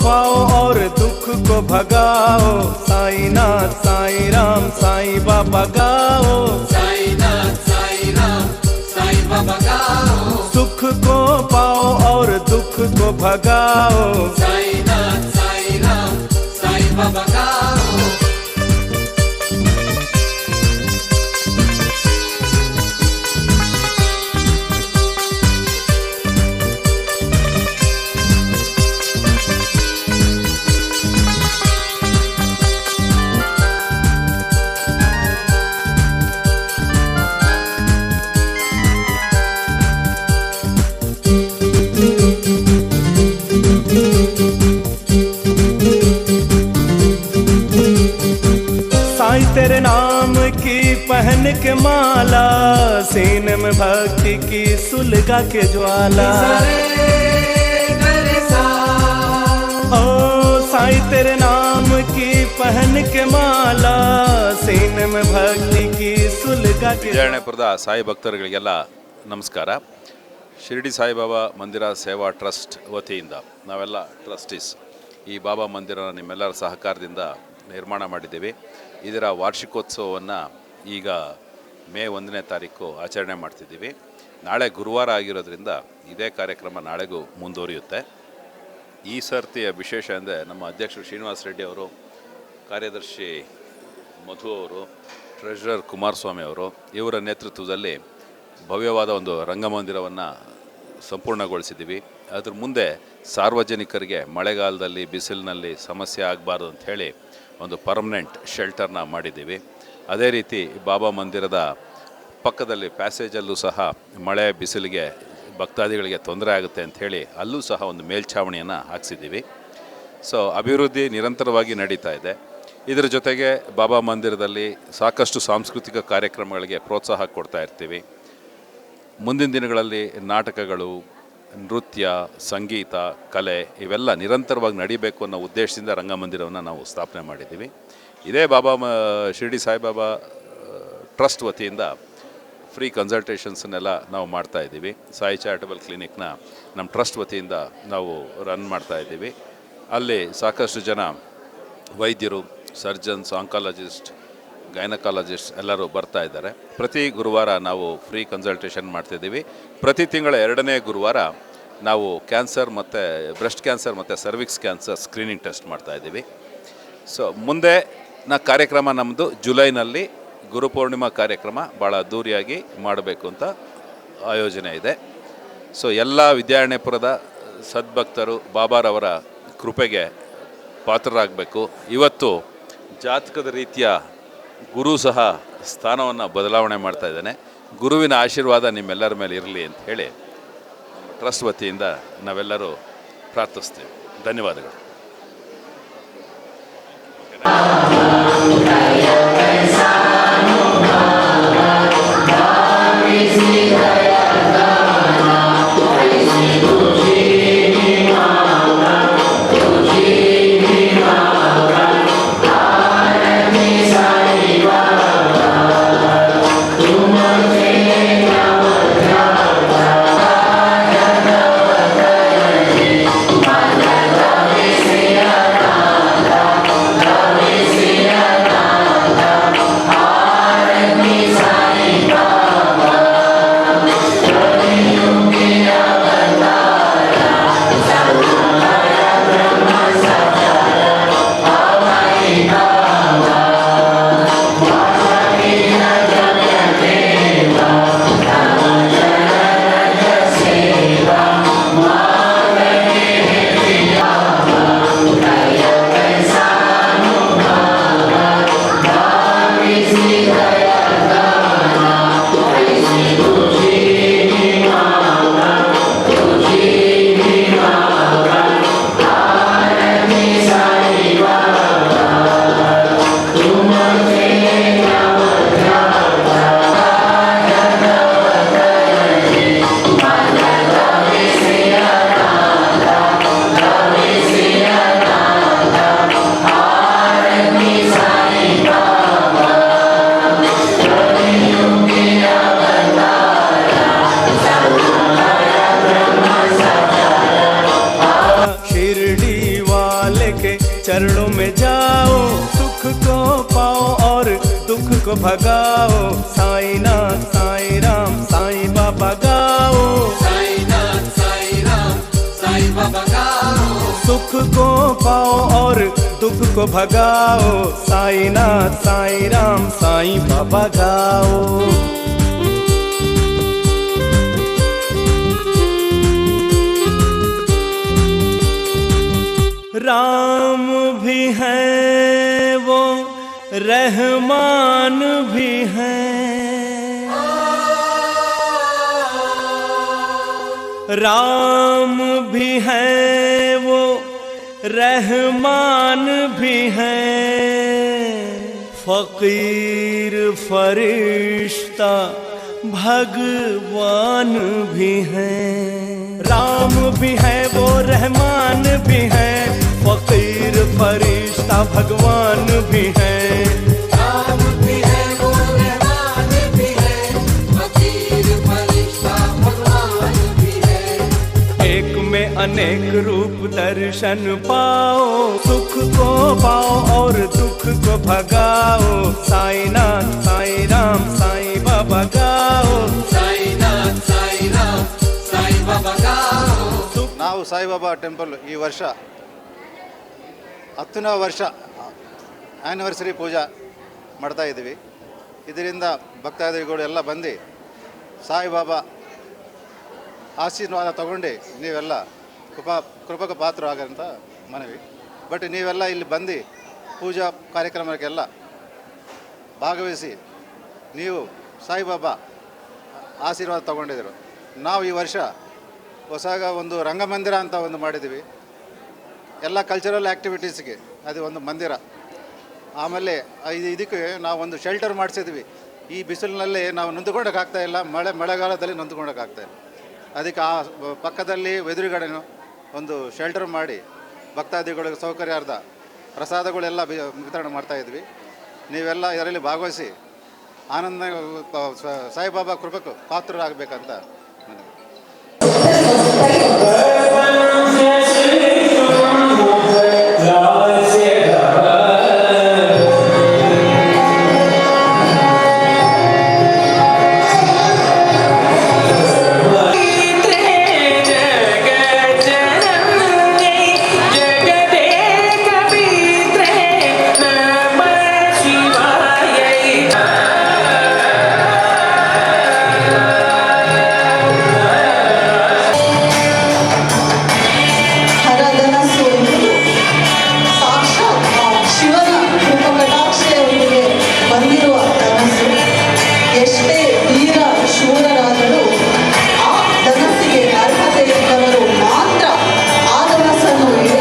सुख को पाओ और दुख को भगाओ साई नाथ साई राम साई बाबा गाओ साईनाथ साई राम साई बाबा गाओ सुख को पाओ और दुख को भगाओ साईनाथ साई राम तेरे नाम की पहन के माला सीने में भक्ति की सुलगा के ज्वाला ओ साई तेरे नाम की पहन के माला सीने में भक्ति की सुलगा के ವಿಜಯಪುರದ ಸಾಯಿ ಭಕ್ತರುಗಳಿಗೆಲ್ಲ ನಮಸ್ಕಾರ ಶಿರಡಿ ಸಾಯಿಬಾಬಾ ಮಂದಿರ ಸೇವಾ ಟ್ರಸ್ಟ್ ವತಿಯಿಂದ ನಾವೆಲ್ಲ ಟ್ರಸ್ಟೀಸ್ ಈ ಬಾಬಾ ಮಂದಿರ ನಿಮ್ಮೆಲ್ಲರ ಸಹಕಾರದಿಂದ ನಿರ್ಮಾಣ ಮಾಡಿದ್ದೀವಿ ಇದರ ವಾರ್ಷಿಕೋತ್ಸವವನ್ನು ಈಗ ಮೇ ಒಂದನೇ ತಾರೀಕು ಆಚರಣೆ ಮಾಡ್ತಿದ್ದೀವಿ. ನಾಳೆ ಗುರುವಾರ ಆಗಿರೋದ್ರಿಂದ ಇದೇ ಕಾರ್ಯಕ್ರಮ ನಾಳೆಗೂ ಮುಂದುವರಿಯುತ್ತೆ. ಈ ಸರ್ತಿಯ ವಿಶೇಷ ಅಂದರೆ ನಮ್ಮ ಅಧ್ಯಕ್ಷರು ಶ್ರೀನಿವಾಸ ರೆಡ್ಡಿ ಅವರು, ಕಾರ್ಯದರ್ಶಿ ಮಧು ಅವರು ಟ್ರೆಷರರ್ ಕುಮಾರಸ್ವಾಮಿ ಅವರು, ಇವರ ನೇತೃತ್ವದಲ್ಲಿ ಭವ್ಯವಾದ ಒಂದು ರಂಗಮಂದಿರವನ್ನು ಸಂಪೂರ್ಣಗೊಳಿಸಿದ್ದೀವಿ. ಅದ್ರ ಮುಂದೆ ಸಾರ್ವಜನಿಕರಿಗೆ ಮಳೆಗಾಲದಲ್ಲಿ, ಬಿಸಿಲಿನಲ್ಲಿ ಸಮಸ್ಯೆ ಆಗಬಾರ್ದು ಹೇಳಿ ಒಂದು ಪರ್ಮನೆಂಟ್ ಶೆಲ್ಟರ್ನ ಮಾಡಿದ್ದೀವಿ. ಅದೇ ರೀತಿ ಬಾಬಾ ಮಂದಿರದ ಪಕ್ಕದಲ್ಲಿ ಪ್ಯಾಸೇಜಲ್ಲೂ ಸಹ ಮಳೆ ಬಿಸಿಲಿಗೆ ಭಕ್ತಾದಿಗಳಿಗೆ ತೊಂದರೆ ಆಗುತ್ತೆ ಅಂತ ಹೇಳಿ ಅಲ್ಲೂ ಸಹ ಒಂದು ಮೇಲ್ಛಾವಣಿಯನ್ನು ಹಾಕ್ಸಿದ್ದೀವಿ. ಸೊ ಅಭಿವೃದ್ಧಿ ನಿರಂತರವಾಗಿ ನಡೀತಾ ಇದೆ. ಇದರ ಜೊತೆಗೆ ಬಾಬಾ ಮಂದಿರದಲ್ಲಿ ಸಾಕಷ್ಟು ಸಾಂಸ್ಕೃತಿಕ ಕಾರ್ಯಕ್ರಮಗಳಿಗೆ ಪ್ರೋತ್ಸಾಹ ಕೊಡ್ತಾ ಇರ್ತೀವಿ. ಮುಂದಿನ ದಿನಗಳಲ್ಲಿ ನಾಟಕಗಳು ನೃತ್ಯ, ಸಂಗೀತ, ಕಲೆ ಇವೆಲ್ಲ ನಿರಂತರವಾಗಿ ನಡಿಬೇಕು ಅನ್ನೋ ಉದ್ದೇಶದಿಂದ ರಂಗಮಂದಿರವನ್ನು ನಾವು ಸ್ಥಾಪನೆ ಮಾಡಿದ್ದೀವಿ. ಇದೇ ಬಾಬಾ ಮ, ಶಿರಡಿ ಸಾಯಿಬಾಬಾ ಟ್ರಸ್ಟ್ ವತಿಯಿಂದ ಫ್ರೀ ಕನ್ಸಲ್ಟೇಷನ್ಸನ್ನೆಲ್ಲ ನಾವು ಮಾಡ್ತಾ ಇದ್ದೀವಿ. ಸಾಯಿ ಚಾರಿಟಬಲ್ ಕ್ಲಿನಿಕ್ನ ನಮ್ಮ ಟ್ರಸ್ಟ್ ವತಿಯಿಂದ ನಾವು ರನ್ ಮಾಡ್ತಾ ಇದ್ದೀವಿ. ಅಲ್ಲಿ ಸಾಕಷ್ಟು ಜನ ವೈದ್ಯರು, ಸರ್ಜನ್ಸ್, ಆಂಕಾಲಜಿಸ್ಟ್ ಗೈನಕಾಲಜಿಸ್ಟ್ ಎಲ್ಲರೂ ಬರ್ತಾ ಇದ್ದಾರೆ. ಪ್ರತಿ ಗುರುವಾರ ನಾವು ಫ್ರೀ ಕನ್ಸಲ್ಟೇಷನ್ ಮಾಡ್ತಿದ್ದೀವಿ. ಪ್ರತಿ ತಿಂಗಳ ಎರಡನೇ ಗುರುವಾರ ನಾವು ಕ್ಯಾನ್ಸರ್ ಮತ್ತು ಬ್ರೆಸ್ಟ್ ಕ್ಯಾನ್ಸರ್ ಮತ್ತು ಸರ್ವಿಕ್ಸ್ ಕ್ಯಾನ್ಸರ್ ಸ್ಕ್ರೀನಿಂಗ್ ಟೆಸ್ಟ್ ಮಾಡ್ತಾ ಇದ್ದೀವಿ. ಸೊ ಮುಂದೆ ನಾ ಕಾರ್ಯಕ್ರಮ ನಮ್ಮದು ಜುಲೈನಲ್ಲಿ ಗುರುಪೂರ್ಣಿಮಾ ಕಾರ್ಯಕ್ರಮ ಭಾಳ ಅದ್ದೂರಿಯಾಗಿ ಮಾಡಬೇಕು ಅಂತ ಆಯೋಜನೆ ಇದೆ. ಸೊ ಎಲ್ಲ ವಿದ್ಯಾರಣ್ಯಪುರದ ಸದ್ಭಕ್ತರು ಬಾಬಾರವರ ಕೃಪೆಗೆ ಪಾತ್ರರಾಗಬೇಕು. ಇವತ್ತು ಜಾತಕದ ರೀತಿಯ ಗುರು ಸಹ ಸ್ಥಾನವನ್ನು ಬದಲಾವಣೆ ಮಾಡ್ತಾ ಇದ್ದಾನೆ. ಗುರುವಿನ ಆಶೀರ್ವಾದ ನಿಮ್ಮೆಲ್ಲರ ಮೇಲೆ ಇರಲಿ ಅಂತ ಹೇಳಿ ಟ್ರಸ್ಟ್ ವತಿಯಿಂದ ನಾವೆಲ್ಲರೂ ಪ್ರಾರ್ಥಿಸ್ತೇವೆ. ಧನ್ಯವಾದಗಳು. को भगाओ। साईनाथ साई राम साई बाबा गाओ। साईनाथ साई राम साई बाबा गाओ। सुख को पाओ और दुख को भगाओ। साईनाथ साई राम साई बाबा गाओ। राम भी है। रहमान भी हैं। राम भी हैं, वो रहमान भी है। फकीर, फरिश्ता, भगवान भी हैं। राम भी है, वो रहमान भी है। फकीर, फरिश्ता, भगवान भी है। दर्शन पाओ सुख को पाओ और दुख को भगाओ साईनाथ साईं राम साईं बाबा गाओ साईनाथ साई राम साई बाबा गाओ ನಾವು ಸಾಯಿಬಾಬಾ ಟೆಂಪಲ್ ಈ ವರ್ಷ ಹತ್ತನೇ ವರ್ಷ ಆ್ಯನಿವರ್ಸರಿ ಪೂಜಾ ಮಾಡ್ತಾ ಇದ್ದೀವಿ ಇದರಿಂದ ಭಕ್ತಾದಿಗಳು ಎಲ್ಲ ಬಂದು ಸಾಯಿಬಾಬಾ ಆಶೀರ್ವಾದ ತಗೊಂಡು ನೀವೆಲ್ಲ ಕೃಪಾ ಕೃಪಕ ಪಾತ್ರ ಆಗಂಥ ಮನವಿ. ಬಟ್ ನೀವೆಲ್ಲ ಇಲ್ಲಿ ಬಂದು ಪೂಜಾ ಕಾರ್ಯಕ್ರಮಕ್ಕೆಲ್ಲ ಭಾಗವಹಿಸಿ ನೀವು ಸಾಯಿಬಾಬಾ ಆಶೀರ್ವಾದ ತಗೊಂಡಿದ್ದರು. ನಾವು ಈ ವರ್ಷ ಹೊಸಾಗ ಒಂದು ರಂಗಮಂದಿರ ಅಂತ ಒಂದು ಮಾಡಿದ್ದೀವಿ. ಎಲ್ಲ ಕಲ್ಚರಲ್ ಆ್ಯಕ್ಟಿವಿಟೀಸ್ಗೆ ಅದು ಒಂದು ಮಂದಿರ. ಆಮೇಲೆ ಇದು ಇದಕ್ಕೆ ನಾವು ಒಂದು ಶೆಲ್ಟರ್ ಮಾಡಿಸಿದ್ವಿ ಈ ಬಿಸಿಲಿನಲ್ಲಿ ನಾವು ನೊಂದ್ಕೊಳ್ಳೋಕ್ಕಾಗ್ತಾ ಇಲ್ಲ, ಮಳೆ ಮಳೆಗಾಲದಲ್ಲಿ ನೊಂದ್ಕೊಳ್ಳೋಕ್ಕಾಗ್ತಾ ಇಲ್ಲ. ಅದಕ್ಕೆ ಆ ಪಕ್ಕದಲ್ಲಿ ಎದುರುಗಡೆನೂ ಒಂದು ಶೆಲ್ಟರ್ ಮಾಡಿ ಭಕ್ತಾದಿಗಳಿಗೆ ಸೌಕರ್ಯಾರ್ಥ ಪ್ರಸಾದಗಳೆಲ್ಲ ವಿತರಣೆ ಮಾಡ್ತಾ ಇದ್ವಿ. ನೀವೆಲ್ಲ ಇದರಲ್ಲಿ ಭಾಗವಹಿಸಿ ಆನಂದ ಸಾಯಿಬಾಬಾ ಕೃಪಕ್ಕೆ ಪಾತ್ರರಾಗಬೇಕಂತ